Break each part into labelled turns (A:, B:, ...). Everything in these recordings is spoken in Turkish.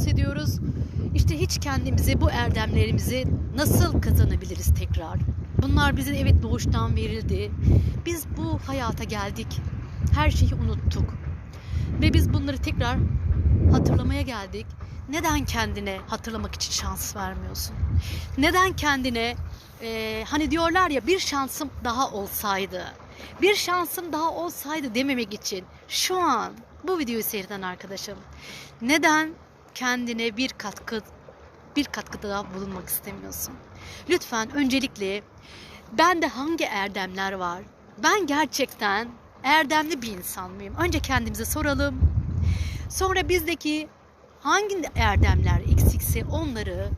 A: bahsediyoruz. İşte hiç kendimizi, bu erdemlerimizi nasıl kazanabiliriz tekrar? Bunlar bize evet doğuştan verildi. Biz bu hayata geldik. Her şeyi unuttuk. Ve biz bunları tekrar hatırlamaya geldik. Neden kendine hatırlamak için şans vermiyorsun? Neden kendine e, hani diyorlar ya bir şansım daha olsaydı, bir şansım daha olsaydı dememek için şu an bu videoyu seyreden arkadaşım neden kendine bir katkı bir katkıda bulunmak istemiyorsun? Lütfen öncelikle bende hangi erdemler var? Ben gerçekten erdemli bir insan mıyım? Önce kendimize soralım. Sonra bizdeki hangi erdemler eksikse onları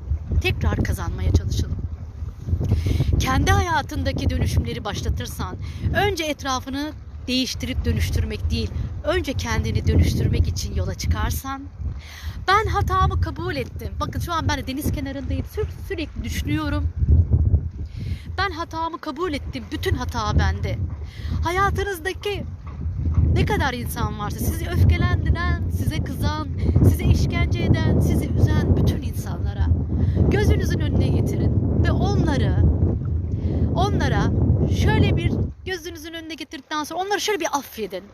A: tekrar kazanmaya çalışalım. Kendi hayatındaki dönüşümleri başlatırsan önce etrafını değiştirip dönüştürmek değil, önce kendini dönüştürmek için yola çıkarsan ben hatamı kabul ettim. Bakın şu an ben de deniz kenarındayım. Sü- sürekli düşünüyorum. Ben hatamı kabul ettim. Bütün hata bende. Hayatınızdaki ne kadar insan varsa sizi öfkelendiren, size kızan, size işkence eden, sizi üzen bütün insanlara gözünüzün önüne getirin ve onları onlara şöyle bir gözünüzün önüne getirdikten sonra onları şöyle bir affedin.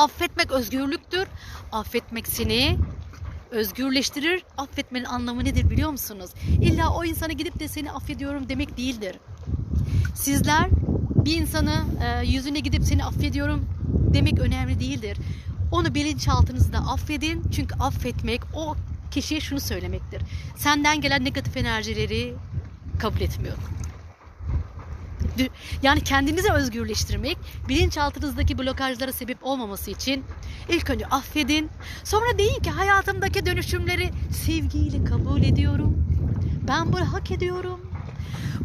A: Affetmek özgürlüktür. Affetmek seni özgürleştirir. Affetmenin anlamı nedir biliyor musunuz? İlla o insana gidip de seni affediyorum demek değildir. Sizler bir insanı e, yüzüne gidip seni affediyorum demek önemli değildir. Onu bilinçaltınızda affedin. Çünkü affetmek o kişiye şunu söylemektir. Senden gelen negatif enerjileri kabul etmiyorum. Yani kendinizi özgürleştirmek, bilinçaltınızdaki blokajlara sebep olmaması için ilk önce affedin. Sonra deyin ki hayatımdaki dönüşümleri sevgiyle kabul ediyorum. Ben bunu hak ediyorum.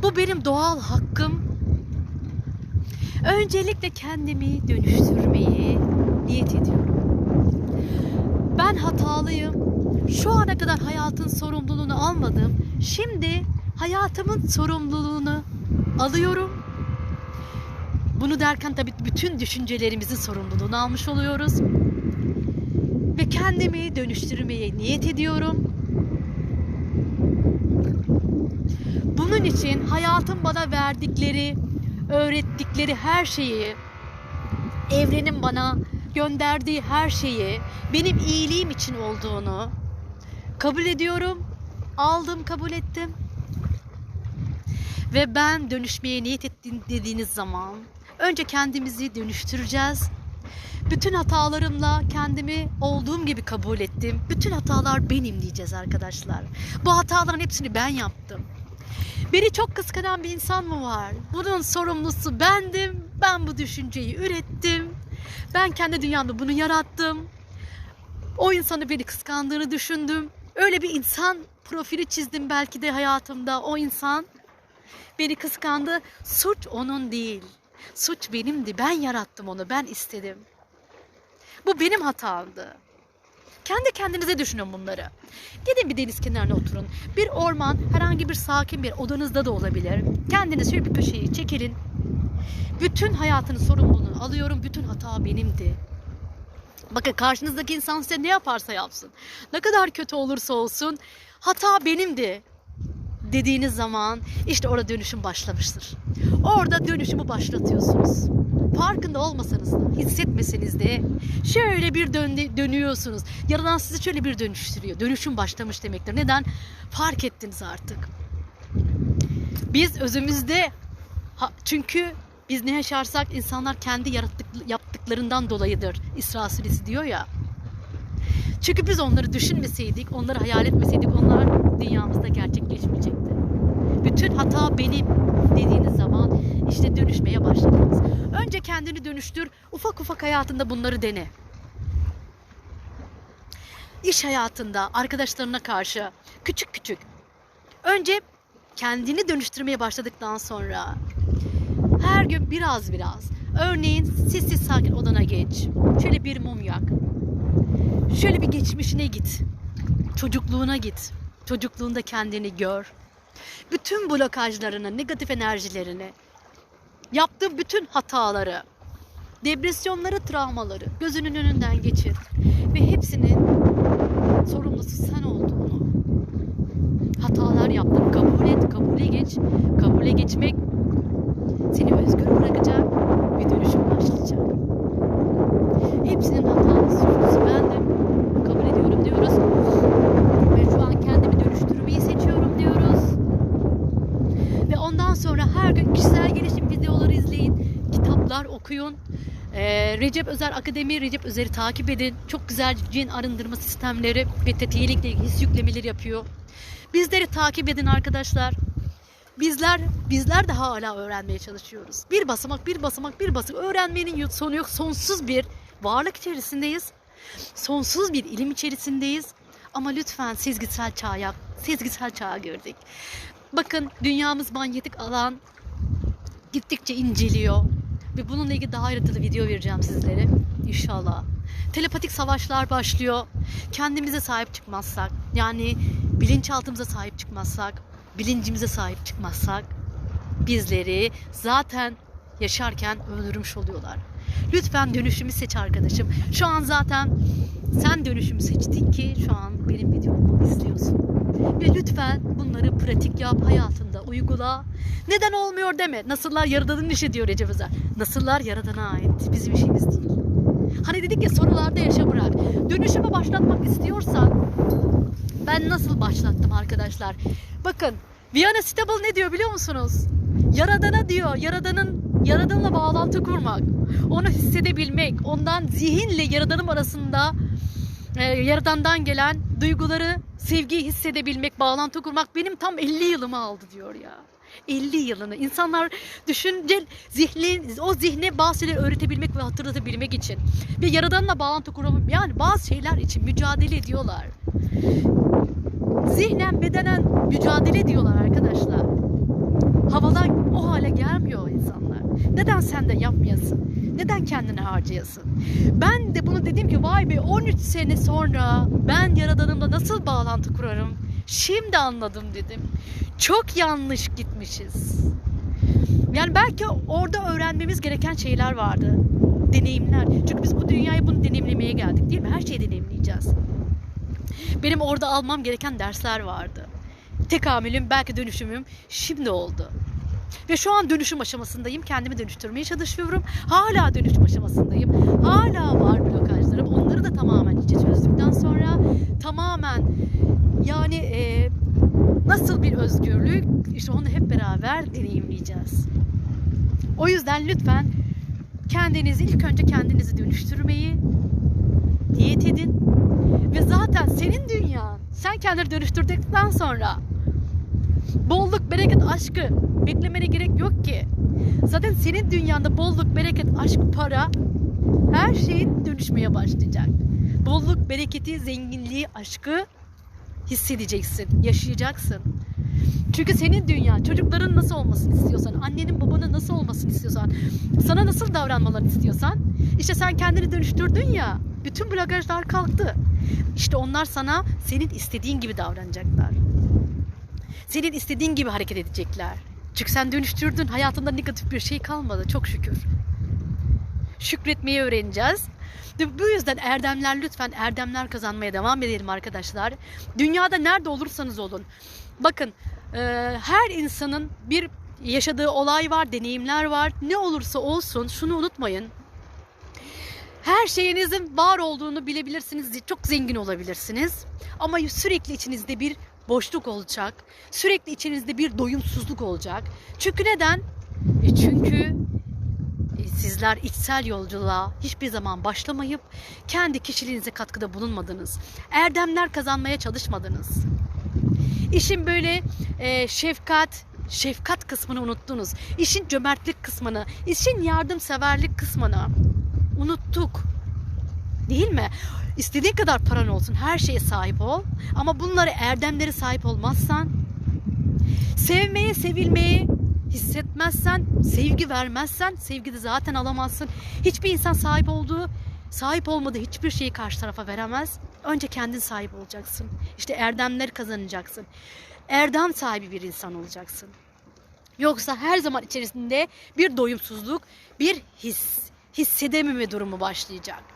A: Bu benim doğal hakkım. Öncelikle kendimi dönüştürmeyi niyet ediyorum. Ben hatalıyım. Şu ana kadar hayatın sorumluluğunu almadım. Şimdi hayatımın sorumluluğunu alıyorum. Bunu derken tabii bütün düşüncelerimizin sorumluluğunu almış oluyoruz. Ve kendimi dönüştürmeye niyet ediyorum. Bunun için hayatın bana verdikleri, öğrettikleri her şeyi, evrenin bana gönderdiği her şeyi benim iyiliğim için olduğunu kabul ediyorum. Aldım, kabul ettim. Ve ben dönüşmeye niyet ettim dediğiniz zaman önce kendimizi dönüştüreceğiz. Bütün hatalarımla kendimi olduğum gibi kabul ettim. Bütün hatalar benim diyeceğiz arkadaşlar. Bu hataların hepsini ben yaptım. Beni çok kıskanan bir insan mı var? Bunun sorumlusu bendim. Ben bu düşünceyi ürettim. Ben kendi dünyamda bunu yarattım. O insanı beni kıskandığını düşündüm. Öyle bir insan profili çizdim belki de hayatımda. O insan beni kıskandı. Suç onun değil. Suç benimdi. Ben yarattım onu. Ben istedim. Bu benim hatamdı. Kendi kendinize düşünün bunları. Gidin bir deniz kenarına oturun. Bir orman, herhangi bir sakin bir odanızda da olabilir. Kendiniz şöyle bir köşeyi çekilin. Bütün hayatının sorumluluğunu alıyorum. Bütün hata benimdi. Bakın karşınızdaki insan size ne yaparsa yapsın. Ne kadar kötü olursa olsun hata benimdi dediğiniz zaman işte orada dönüşüm başlamıştır. Orada dönüşümü başlatıyorsunuz. Farkında olmasanız da, hissetmeseniz de şöyle bir dön- dönüyorsunuz. Yaradan sizi şöyle bir dönüştürüyor. Dönüşüm başlamış demektir. Neden? Fark ettiniz artık. Biz özümüzde ha- çünkü biz ne yaşarsak insanlar kendi yarattık, yaptıklarından dolayıdır. İsra diyor ya. Çünkü biz onları düşünmeseydik, onları hayal etmeseydik onlar dünyamızda gerçekleşmeyecekti. Bütün hata benim dediğiniz zaman işte dönüşmeye başladınız. Önce kendini dönüştür, ufak ufak hayatında bunları dene. İş hayatında arkadaşlarına karşı küçük küçük. Önce kendini dönüştürmeye başladıktan sonra her gün biraz biraz. Örneğin sessiz sakin odana geç. Şöyle bir mum yak. Şöyle bir geçmişine git. Çocukluğuna git. Çocukluğunda kendini gör. Bütün blokajlarını, negatif enerjilerini, yaptığın bütün hataları, depresyonları, travmaları gözünün önünden geçir. Ve hepsinin sorumlusu sen olduğunu. Hatalar yaptın. Kabul et, kabule geç. Kabule geçmek seni özgür bırakacak ve dönüşüm başlayacak. Hepsinin hataları Recep Özer Akademi, Recep Özer'i takip edin. Çok güzel cin arındırma sistemleri ve tetiğiyle ilgili his yüklemeleri yapıyor. Bizleri takip edin arkadaşlar. Bizler bizler de hala öğrenmeye çalışıyoruz. Bir basamak, bir basamak, bir basamak. Öğrenmenin sonu yok. Sonsuz bir varlık içerisindeyiz. Sonsuz bir ilim içerisindeyiz. Ama lütfen sezgisel çağa, sezgisel çağa girdik. Bakın dünyamız manyetik alan gittikçe inceliyor. Ve bununla ilgili daha ayrıntılı video vereceğim sizlere. İnşallah. Telepatik savaşlar başlıyor. Kendimize sahip çıkmazsak, yani bilinçaltımıza sahip çıkmazsak, bilincimize sahip çıkmazsak bizleri zaten yaşarken öldürmüş oluyorlar. Lütfen dönüşümü seç arkadaşım. Şu an zaten sen dönüşümü seçtin ki şu an benim videomu izliyorsun. Ve lütfen bunları pratik yap, hayatında uygula. Neden olmuyor deme. Nasıllar yaradanın işi diyor Recep Özer. Nasıllar yaradana ait. Bizim işimiz değil. Hani dedik ya sorularda yaşa bırak. Dönüşümü başlatmak istiyorsan ben nasıl başlattım arkadaşlar? Bakın Viana Stable ne diyor biliyor musunuz? Yaradana diyor, yaradanın yaradanla bağlantı kurmak, onu hissedebilmek, ondan zihinle yaradanım arasında e, yaradandan gelen duyguları, sevgiyi hissedebilmek, bağlantı kurmak benim tam 50 yılımı aldı diyor ya. 50 yılını. İnsanlar düşünce zihnin, o zihne bazı şeyleri öğretebilmek ve hatırlatabilmek için ve yaradanla bağlantı kurabilmek yani bazı şeyler için mücadele ediyorlar. Zihnen bedenen mücadele ediyorlar arkadaşlar. Havalar o hale gelmiyor insanlar. Neden sen de yapmayasın? Neden kendini harcayasın? Ben de bunu dedim ki vay be 13 sene sonra ben yaradanımla nasıl bağlantı kurarım? Şimdi anladım dedim. Çok yanlış gitmişiz. Yani belki orada öğrenmemiz gereken şeyler vardı. Deneyimler. Çünkü biz bu dünyayı bunu deneyimlemeye geldik değil mi? Her şeyi deneyimleyeceğiz. Benim orada almam gereken dersler vardı. Tekamülüm, belki dönüşümüm şimdi oldu. Ve şu an dönüşüm aşamasındayım. Kendimi dönüştürmeye çalışıyorum. Hala dönüşüm aşamasındayım. Hala var blokajlarım. Onları da tamamen içe çözdükten sonra tamamen yani e, nasıl bir özgürlük işte onu hep beraber deneyimleyeceğiz. O yüzden lütfen kendinizi ilk önce kendinizi dönüştürmeyi niyet edin. Ve zaten senin dünyan sen kendini dönüştürdükten sonra bolluk, bereket, aşkı beklemene gerek yok ki. Zaten senin dünyanda bolluk, bereket, aşk, para her şeyin dönüşmeye başlayacak. Bolluk, bereketi, zenginliği, aşkı hissedeceksin, yaşayacaksın. Çünkü senin dünya, çocukların nasıl olmasını istiyorsan, annenin babanın nasıl olmasını istiyorsan, sana nasıl davranmalarını istiyorsan, işte sen kendini dönüştürdün ya, bütün blokajlar kalktı. İşte onlar sana senin istediğin gibi davranacaklar. Senin istediğin gibi hareket edecekler. Çünkü sen dönüştürdün, hayatında negatif bir şey kalmadı çok şükür. Şükretmeyi öğreneceğiz. Bu yüzden erdemler lütfen erdemler kazanmaya devam edelim arkadaşlar. Dünyada nerede olursanız olun. Bakın e, her insanın bir yaşadığı olay var, deneyimler var. Ne olursa olsun şunu unutmayın. Her şeyinizin var olduğunu bilebilirsiniz. Çok zengin olabilirsiniz. Ama sürekli içinizde bir boşluk olacak. Sürekli içinizde bir doyumsuzluk olacak. Çünkü neden? E çünkü sizler içsel yolculuğa hiçbir zaman başlamayıp kendi kişiliğinize katkıda bulunmadınız. Erdemler kazanmaya çalışmadınız. İşin böyle e, şefkat, şefkat kısmını unuttunuz. İşin cömertlik kısmını, işin yardımseverlik kısmını unuttuk. Değil mi? İstediğin kadar paran olsun, her şeye sahip ol. Ama bunları erdemleri sahip olmazsan, sevmeye, sevilmeye hissetmezsen, sevgi vermezsen, sevgi de zaten alamazsın. Hiçbir insan sahip olduğu, sahip olmadığı hiçbir şeyi karşı tarafa veremez. Önce kendin sahip olacaksın. İşte erdemleri kazanacaksın. Erdem sahibi bir insan olacaksın. Yoksa her zaman içerisinde bir doyumsuzluk, bir his, hissedememe durumu başlayacak.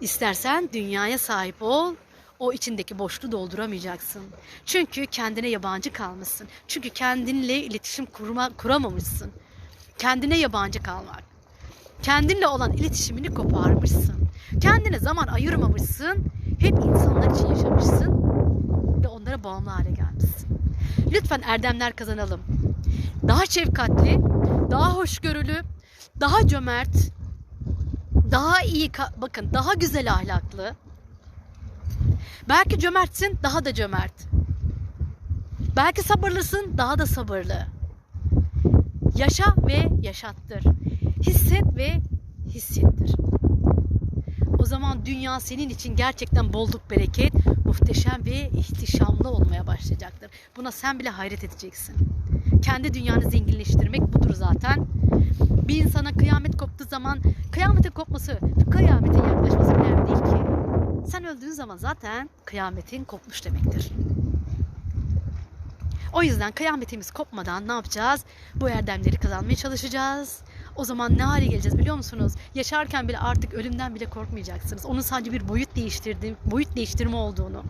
A: İstersen dünyaya sahip ol, o içindeki boşluğu dolduramayacaksın. Çünkü kendine yabancı kalmışsın. Çünkü kendinle iletişim kurma, kuramamışsın. Kendine yabancı kalmak. Kendinle olan iletişimini koparmışsın. Kendine zaman ayırmamışsın. Hep insanlar için yaşamışsın ve onlara bağımlı hale gelmişsin. Lütfen erdemler kazanalım. Daha şefkatli, daha hoşgörülü, daha cömert, daha iyi, bakın daha güzel ahlaklı. Belki cömertsin, daha da cömert. Belki sabırlısın, daha da sabırlı. Yaşa ve yaşattır. Hisset ve hissettir. O zaman dünya senin için gerçekten bolluk bereket, muhteşem ve ihtişamlı olmaya başlayacaktır. Buna sen bile hayret edeceksin. Kendi dünyanı zenginleştirmek budur zaten. Bir insana kıyamet koptuğu zaman kıyametin kopması, kıyametin yaklaşması önemli değil ki. Sen öldüğün zaman zaten kıyametin kopmuş demektir. O yüzden kıyametimiz kopmadan ne yapacağız? Bu erdemleri kazanmaya çalışacağız. O zaman ne hale geleceğiz biliyor musunuz? Yaşarken bile artık ölümden bile korkmayacaksınız. Onun sadece bir boyut değiştirdi, boyut değiştirme olduğunu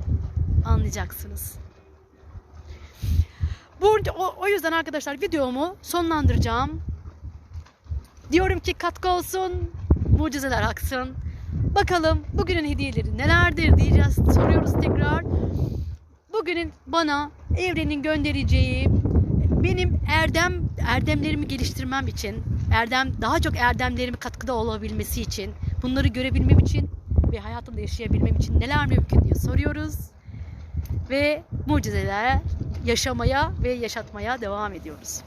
A: anlayacaksınız. Burada o, o yüzden arkadaşlar videomu sonlandıracağım. Diyorum ki katkı olsun, mucizeler aksın. Bakalım bugünün hediyeleri nelerdir diyeceğiz. Soruyoruz tekrar. Bugünün bana evrenin göndereceği benim erdem erdemlerimi geliştirmem için, erdem daha çok erdemlerimi katkıda olabilmesi için, bunları görebilmem için ve hayatımda yaşayabilmem için neler mümkün diye soruyoruz. Ve mucizeler yaşamaya ve yaşatmaya devam ediyoruz.